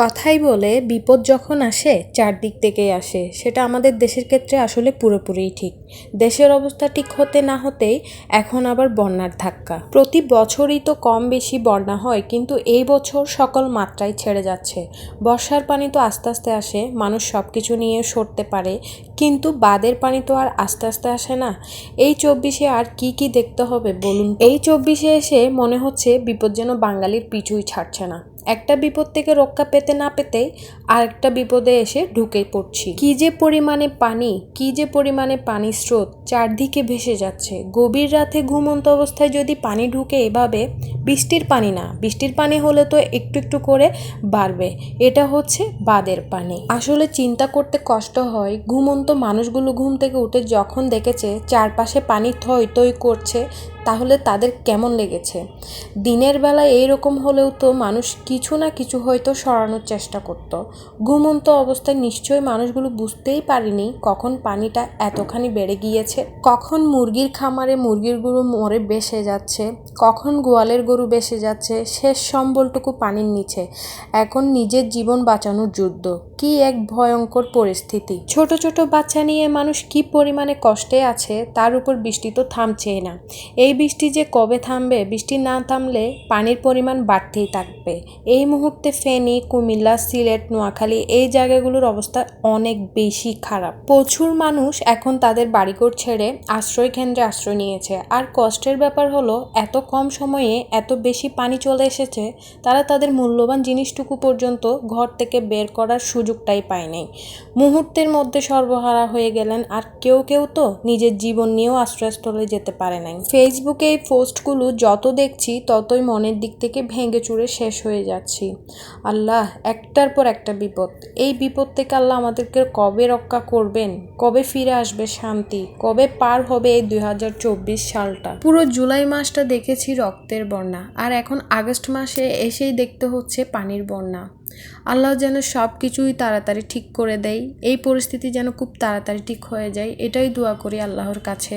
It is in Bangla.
কথাই বলে বিপদ যখন আসে, চারদিক থেকেই আসে। সেটা আমাদের দেশের ক্ষেত্রে আসলে পুরোপুরিই ঠিক। দেশের অবস্থা ঠিক হতে না হতেই এখন আবার বন্যার ধাক্কা। প্রতি বছরই তো কম বেশি বন্যা হয়, কিন্তু এই বছর সকল মাত্রায় ছেড়ে যাচ্ছে। বর্ষার পানি তো আস্তে আস্তে আসে, মানুষ সব কিছু নিয়ে সরতে পারে, কিন্তু বাদের পানি তো আর আস্তে আস্তে আসে না। এই চব্বিশে আর কি কি দেখতে হবে বলুন এই চব্বিশে এসে মনে হচ্ছে বিপদ যেন বাঙালির পিছুই ছাড়ছে না। একটা বিপদ থেকে রক্ষা পেতে না পেতেই আরেকটা বিপদে এসে ঢুকে পড়ছি। কি যে পরিমাণে পানি, কি যে পরিমাণে পানি স্রোত চারদিকে ভেসে যাচ্ছে। গভীর রাতে ঘুমন্ত অবস্থায় যদি পানি ঢুকে এভাবে, বৃষ্টির পানি না, বৃষ্টির পানি হলে তো একটু একটু করে বাড়বে। এটা হচ্ছে বাদের পানি। আসলে চিন্তা করতে কষ্ট হয়। ঘুমন্ত মানুষগুলো ঘুম থেকে উঠে যখন দেখেছে চারপাশে পানি থই থই করছে তাহলে তাদের কেমন লেগেছে? দিনের বেলায় এইরকম হলেও তো মানুষ কিছু না কিছু হয়তো সরানোর চেষ্টা করত। ঘুমন্ত অবস্থায় নিশ্চয়ই মানুষগুলো বুঝতেই পারেনি কখন পানিটা এতখানি বেড়ে গিয়েছে, কখন মুরগির খামারে মুরগির গরু মরে বেসে যাচ্ছে, কখন গোয়ালের গরু বেসে যাচ্ছে, শেষ সম্বলটুকু পানির নিচে। এখন নিজের জীবন বাঁচানোর যুদ্ধ। কি এক ভয়ঙ্কর পরিস্থিতি। ছোট ছোট বাচ্চা নিয়ে মানুষ কি পরিমাণে কষ্টে আছে তার উপর বৃষ্টি তো থামছেই না। এই বৃষ্টি যে কবে থামবে, বৃষ্টি না থামলে পানির পরিমাণ বাড়তেই থাকবে। এই মুহূর্তে ফেনী, কুমিল্লা, সিলেট, নোয়াখালী এই জায়গাগুলোর অবস্থা অনেক বেশি খারাপ। প্রচুর মানুষ এখন তাদের বাড়িঘর ছেড়ে আশ্রয় কেন্দ্রে আশ্রয় নিয়েছে। আর কষ্টের ব্যাপার হলো, এত কম সময়ে এত বেশি পানি চলে এসেছে, তারা তাদের মূল্যবান জিনিসটুকু পর্যন্ত ঘর থেকে বের করার সুযোগটাই পায় নাই। মুহূর্তের মধ্যে সর্বহারা হয়ে গেলেন আর কেউ কেউ তো নিজের জীবন নিয়েও আশ্রয়স্থলে যেতে পারে নাই। ফেসবুকে এই পোস্টগুলো যত দেখছি, ততই মনের দিক থেকে ভেঙে চুরে শেষ হয়ে যাচ্ছি। আল্লাহ, একটার পর একটা বিপদ। এই বিপদ থেকে আল্লাহ আমাদেরকে কবে রক্ষা করবেন? কবে ফিরে আসবে শান্তি? কবে পার হবে এই দুই হাজার চব্বিশ সালটা? পুরো জুলাই মাসটা দেখেছি রক্তের বন্যা, আর এখন আগস্ট মাসে এসেই দেখতে হচ্ছে পানির বন্যা। আল্লাহ যেন সব কিছুই তাড়াতাড়ি ঠিক করে দেয়। এই পরিস্থিতি যেন খুব তাড়াতাড়ি ঠিক হয়ে যায়, এটাই দোয়া করি আল্লাহর কাছে।